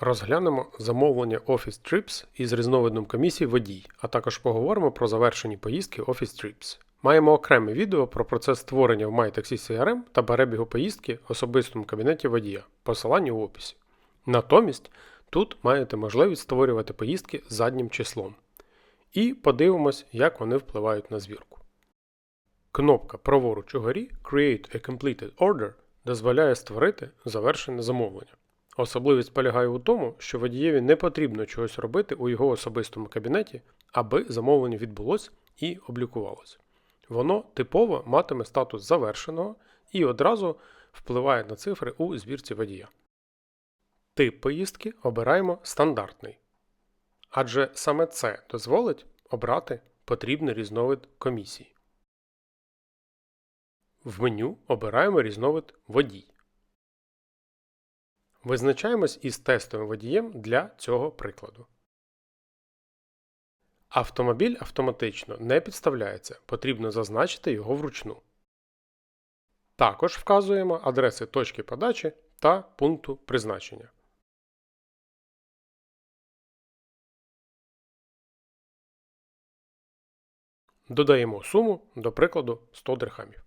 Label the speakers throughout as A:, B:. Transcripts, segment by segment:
A: Розглянемо замовлення Office Trips із різновидом комісії водій, а також поговоримо про завершені поїздки Office Trips. Маємо окреме відео про процес створення в MyTaxi CRM та перебігу поїздки в особистому кабінеті водія, посилання в описі. Натомість тут маєте можливість створювати поїздки заднім числом. І подивимось, як вони впливають на звірку. Кнопка праворуч угорі Create a Completed Order дозволяє створити завершене замовлення. Особливість полягає у тому, що водієві не потрібно чогось робити у його особистому кабінеті, аби замовлення відбулось і облікувалось. Воно типово матиме статус завершеного і одразу впливає на цифри у збірці водія. Тип поїздки обираємо стандартний. Адже саме це дозволить обрати потрібний різновид комісії. В меню обираємо різновид водій. Визначаємось із тестовим водієм для цього прикладу. Автомобіль автоматично не підставляється, потрібно зазначити його вручну. Також вказуємо адреси точки подачі та пункту призначення. Додаємо суму, до прикладу, 100 дирхамів.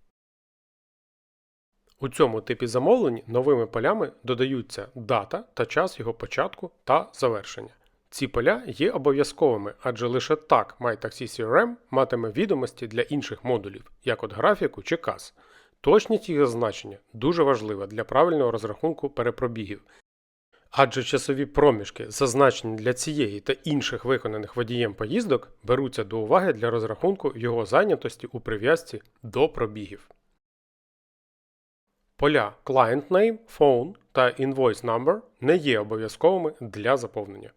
A: У цьому типі замовлень новими полями додаються дата та час його початку та завершення. Ці поля є обов'язковими, адже лише так MyTaxi CRM матиме відомості для інших модулів, як от графіку чи каз. Точність їх зазначення дуже важлива для правильного розрахунку перепробігів. Адже часові проміжки, зазначені для цієї та інших виконаних водієм поїздок, беруться до уваги для розрахунку його зайнятості у прив'язці до пробігів. Поля Client Name, Phone та Invoice Number не є обов'язковими для заповнення.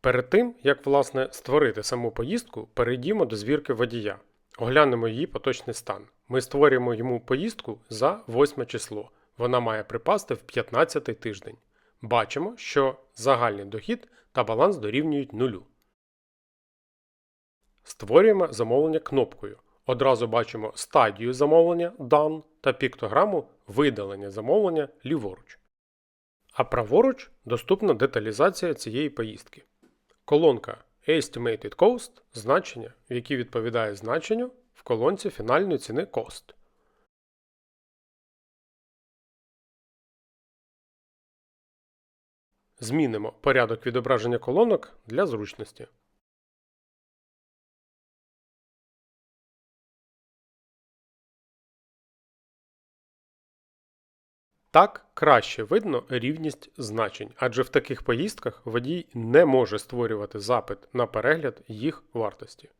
A: Перед тим, як власне створити саму поїздку, перейдімо до звірки водія. Оглянемо її поточний стан. Ми створюємо йому поїздку за 8 число. Вона має припасти в 15 тиждень. Бачимо, що загальний дохід та баланс дорівнюють нулю. Створюємо замовлення кнопкою. Одразу бачимо стадію замовлення Done та піктограму видалення замовлення ліворуч. А праворуч доступна деталізація цієї поїздки. Колонка Estimated Cost значення, якій відповідає значенню в колонці фінальної ціни Cost. Змінимо порядок відображення колонок для зручності. Так краще видно рівність значень, адже в таких поїздках водій не може створювати запит на перегляд їх вартості.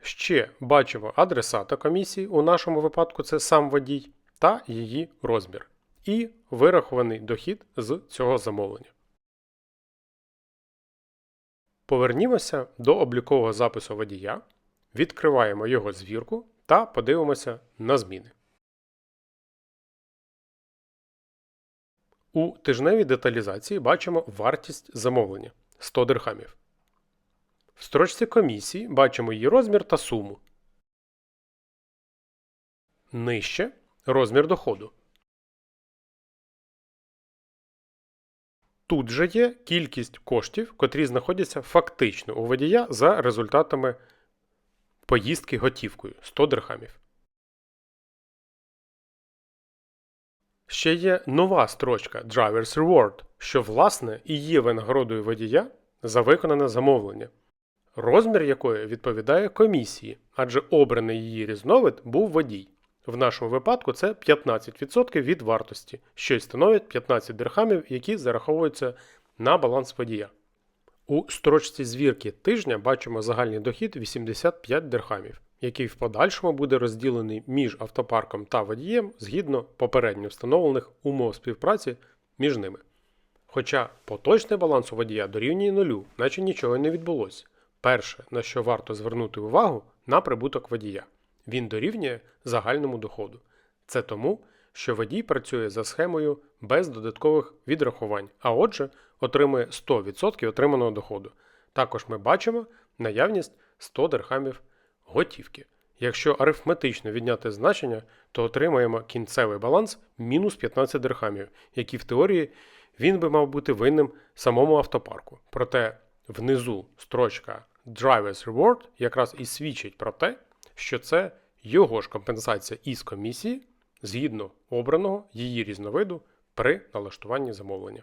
A: Ще бачимо адресата комісії, у нашому випадку це сам водій, та її розмір. І вирахований дохід з цього замовлення. Повернімося до облікового запису водія, відкриваємо його звірку та подивимося на зміни. У тижневій деталізації бачимо вартість замовлення 100 дирхамів. В строчці комісії бачимо її розмір та суму. Нижче розмір доходу. Тут же є кількість коштів, котрі знаходяться фактично у водія за результатами поїздки готівкою 100 дирхамів. Ще є нова строчка Driver's Reward, що власне і є винагородою водія за виконане замовлення, розмір якої відповідає комісії, адже обраний її різновид був водій. В нашому випадку це 15% від вартості, що й становить 15 дирхамів, які зараховуються на баланс водія. У строчці звірки тижня бачимо загальний дохід 85 дирхамів, який в подальшому буде розділений між автопарком та водієм згідно попередньо встановлених умов співпраці між ними. Хоча поточний баланс у водія дорівнює нулю, наче нічого не відбулося. Перше, на що варто звернути увагу, на прибуток водія. Він дорівнює загальному доходу. Це тому, що водій працює за схемою без додаткових відрахувань, а отже, отримує 100% отриманого доходу. Також ми бачимо наявність 100 дирхамів готівки, Якщо арифметично відняти значення, то отримаємо кінцевий баланс мінус 15 дирхамів, які в теорії він би мав бути винним самому автопарку. Проте внизу строчка Driver's Reward якраз і свідчить про те, що це його ж компенсація із комісії згідно обраного її різновиду при налаштуванні замовлення.